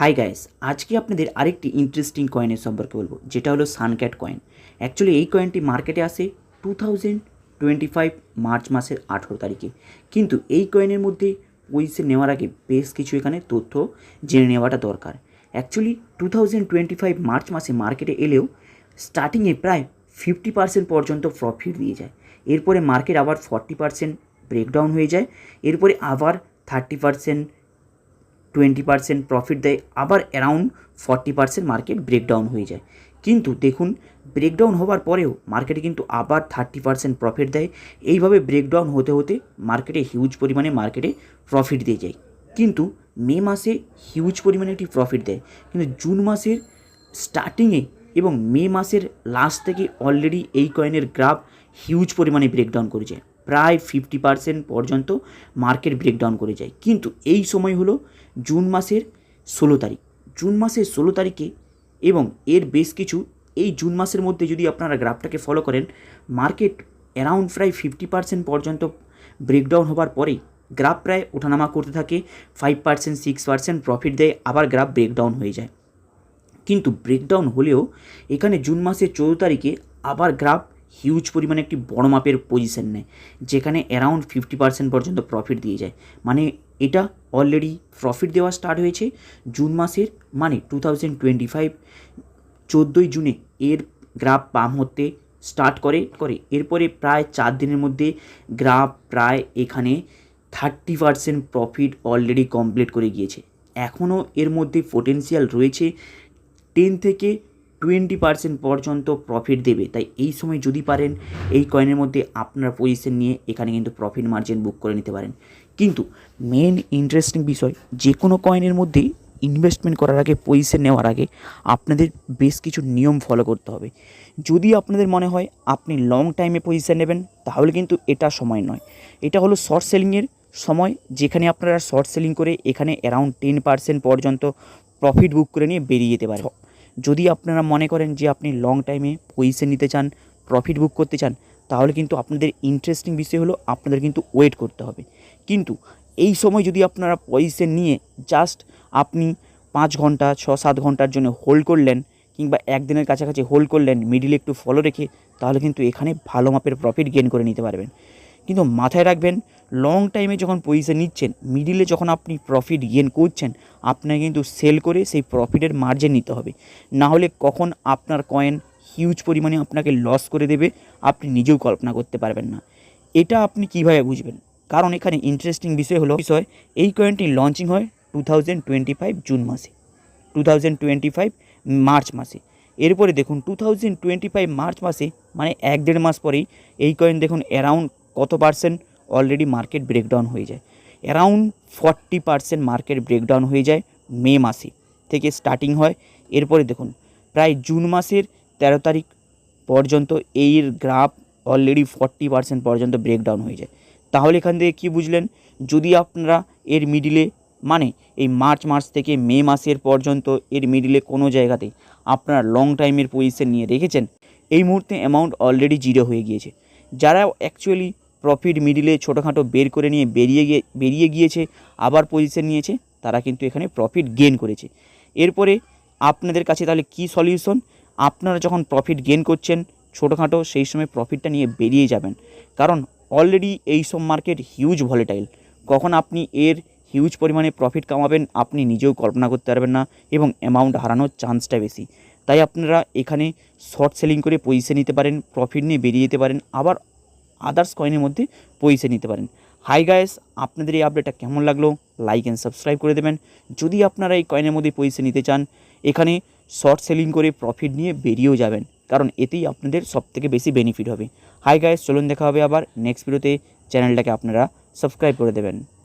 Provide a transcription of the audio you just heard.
Hi guys আজকে আপনাদের আরেকটি ইন্টারেস্টিং কয়েনের সম্পর্কে বলব, যেটা হলো সানক্যাট কয়েন অ্যাকচুয়ালি এই কয়েনটি মার্কেটে আসে two thousand twenty five March মাসের আঠেরো তারিখে। কিন্তু এই কয়েনের মধ্যে পয়সা নেওয়ার আগে বেশ কিছু এখানে তথ্য জেনে নেওয়াটা দরকার। Actually two thousand twenty five March মাসে মার্কেটে এলেও স্টার্টিংয়ে প্রায় ফিফটি পার্সেন্ট পর্যন্ত প্রফিট দিয়ে যায়। এরপরে মার্কেট আবার ফর্টি পার্সেন্ট ব্রেকডাউন হয়ে যায়। এরপরে আবার thirty percent twenty percent profit দেয়, আবার around forty percent market breakdown হয়ে যায়। কিন্তু দেখুন ব্রেকডাউন হওয়ার পরেও মার্কেটে কিন্তু আবার থার্টি পার্সেন্ট প্রফিট দেয়। এইভাবে ব্রেকডাউন হতে হতে মার্কেটে হিউজ পরিমাণে মার্কেটে প্রফিট দিয়ে যায়। কিন্তু মে মাসে হিউজ পরিমাণে একটি প্রফিট দেয়। কিন্তু জুন মাসের স্টার্টিংয়ে এবং মে মাসের লাস্ট থেকে অলরেডি এই কয়েনের গ্রাফ হিউজ পরিমাণে ব্রেকডাউন করে যায় প্রায় ফিফটি পার্সেন্ট পর্যন্ত মার্কেট ব্রেকডাউন করে যায়। কিন্তু এই সময় হলো জুন মাসের ষোলো তারিখ। জুন মাসের ষোলো তারিখে এবং এর বেশ কিছু, এই জুন মাসের মধ্যে যদি আপনারা গ্রাফটাকে ফলো করেন, মার্কেট অ্যারাউন্ড প্রায় ফিফটি পার্সেন্ট পর্যন্ত ব্রেকডাউন হবার পরেই গ্রাফ প্রায় ওঠানামা করতে থাকে five percent six percent profit দেয়, আবার গ্রাফ ব্রেকডাউন হয়ে যায়। কিন্তু ব্রেকডাউন হলেও এখানে জুন মাসের চৌদ্দ তারিখে আবার গ্রাফ হিউজ পরিমাণে একটি বড় মাপের পজিশন নেয়, যেখানে অ্যারাউন্ড ফিফটি পার্সেন্ট পর্যন্ত প্রফিট দিয়ে যায়। মানে এটা অলরেডি প্রফিট দেওয়া স্টার্ট হয়েছে জুন মাসের মানে টু থাউজেন্ড টোয়েন্টি ফাইভ চোদ্দোই জুনে এর গ্রাফ পাম হতে স্টার্ট করে করে। এরপরে প্রায় চার দিনের মধ্যে গ্রাফ প্রায় এখানে thirty percent profit already complete করে গিয়েছে। এখনও এর মধ্যে পোটেন্সিয়াল রয়েছে টেন থেকে টোয়েন্টি পার্সেন্ট পর্যন্ত প্রফিট দেবে। তাই এই সময় যদি পারেন, এই কয়েনের মধ্যে আপনার পজিশন নিয়ে এখানে কিন্তু প্রফিট মার্জিন বুক করে নিতে পারেন। কিন্তু মেন ইন্টারেস্টিং বিষয়, যে কোনো কয়েনের মধ্যে ইনভেস্টমেন্ট করার আগে পজিশন নেওয়ার আগে আপনাদের বেশ কিছু নিয়ম ফলো করতে হবে। যদি আপনাদের মনে হয় আপনি লং টাইমে পজিশন নেবেন, তাহলে কিন্তু এটা সময় নয়। এটা হলো শর্ট সেলিংয়ের সময়, যেখানে আপনারা শর্ট সেলিং করে এখানে অ্যারাউন্ড টেন পার্সেন্ট পর্যন্ত প্রফিট বুক করে নিয়ে বেরিয়ে যেতে পারেন। যদি আপনারা মনে করেন যে আপনি লং টাইমে পজিশন নিতে চান প্রফিট বুক করতে চান, তাহলে কিন্তু আপনাদের ইন্টারেস্টিং বিষয় হলো আপনাদের কিন্তু ওয়েট করতে হবে। কিন্তু এই সময় যদি আপনারা পজিশন নিয়ে জাস্ট আপনি পাঁচ ঘণ্টা, ছ, সাত ঘণ্টার জন্য হোল্ড করলেন কিংবা একদিনের কাছাকাছি হোল্ড করলেন মিডিলে একটু ফলো রেখে, তাহলে কিন্তু এখানে ভালো মাপের প্রফিট গেন করে নিতে পারবেন। কিন্তু মাথায় রাখবেন লং টাইমে যখন পজিশন নিচ্ছেন মিডিলে যখন আপনি প্রফিট গেন করছেন, আপনাকে কিন্তু সেল করে সেই প্রফিটের মার্জিন নিতে হবে। না হলে কখন আপনার কয়েন হিউজ পরিমাণে আপনাকে লস করে দেবে, আপনি নিজেও কল্পনা করতে পারবেন না। এটা আপনি কীভাবে বুঝবেন? কারণ এখানে ইন্টারেস্টিং বিষয় হলো, বিষয়, এই কয়েনটি লঞ্চিং হয় টু টোয়েন্টি ফাইভ জুন মাসে। টু টোয়েন্টি ফাইভ মার্চ মাসে। এরপরে দেখুন two thousand twenty five March মাসে মানে এক দেড় মাস পরেই এই কয়েন দেখুন অ্যারাউন্ড কত পার্সেন্ট অলরেডি মার্কেট ব্রেকডাউন হয়ে যায়? Around forty percent market breakdown হয়ে যায় মে মাসে থেকে স্টার্টিং হয়। এরপরে দেখুন, প্রায় জুন মাসের তেরো তারিখ পর্যন্ত এর গ্রাফ অলরেডি ফর্টি পার্সেন্ট পর্যন্ত ব্রেকডাউন হয়ে যায়। তাহলে এখান থেকে কী বুঝলেন? যদি আপনারা এর মিডিলে মানে এই মার্চ মাস থেকে মে মাসের পর্যন্ত এর মিডিলে কোনো জায়গাতে আপনারা লং টাইমের পজিশন নিয়ে রেখেছেন, এই মুহূর্তে অ্যামাউন্ট অলরেডি জিরো হয়ে গিয়েছে। যারা অ্যাকচুয়ালি প্রফিট মিডিলে ছোটোখাটো বের করে নিয়ে বেরিয়ে গিয়ে, বেরিয়ে গিয়েছে, আবার পজিশন নিয়েছে, তারা কিন্তু এখানে প্রফিট গেন করেছে। এরপরে আপনাদের কাছে তাহলে কী সলিউশন আপনারা যখন প্রফিট গেন করছেন, ছোটোখাটো সেই সময় প্রফিটটা নিয়ে বেরিয়ে যাবেন। কারণ অলরেডি এই সব মার্কেট হিউজ ভলেটাইল কখন আপনি এর হিউজ পরিমাণে প্রফিট কামাবেন, আপনি নিজেও কল্পনা করতে পারবেন না এবং অ্যামাউন্ট হারানোর চান্সটা বেশি। তাই আপনারা এখানে শর্ট সেলিং করে পজিশন নিতে পারেন প্রফিট নিয়ে বেরিয়ে যেতে পারেন, আবার আদার্স কয়েনের মধ্যে পয়সা নিতে পারেন। হাই গায়েস আপনাদের এই আপডেটটা কেমন লাগল? লাইক অ্যান্ড সাবস্ক্রাইব করে দেবেন। যদি আপনারা এই কয়েনের মধ্যে পয়সা নিতে চান, এখানে শর্ট সেলিং করে প্রফিট নিয়ে বেরিয়েও যাবেন, কারণ এতেই আপনাদের সবথেকে বেশি বেনিফিট হবে। হাই গায়েস চলুন দেখা হবে আবার নেক্সট ভিডিওতে চ্যানেলটাকে আপনারা সাবস্ক্রাইব করে দেবেন।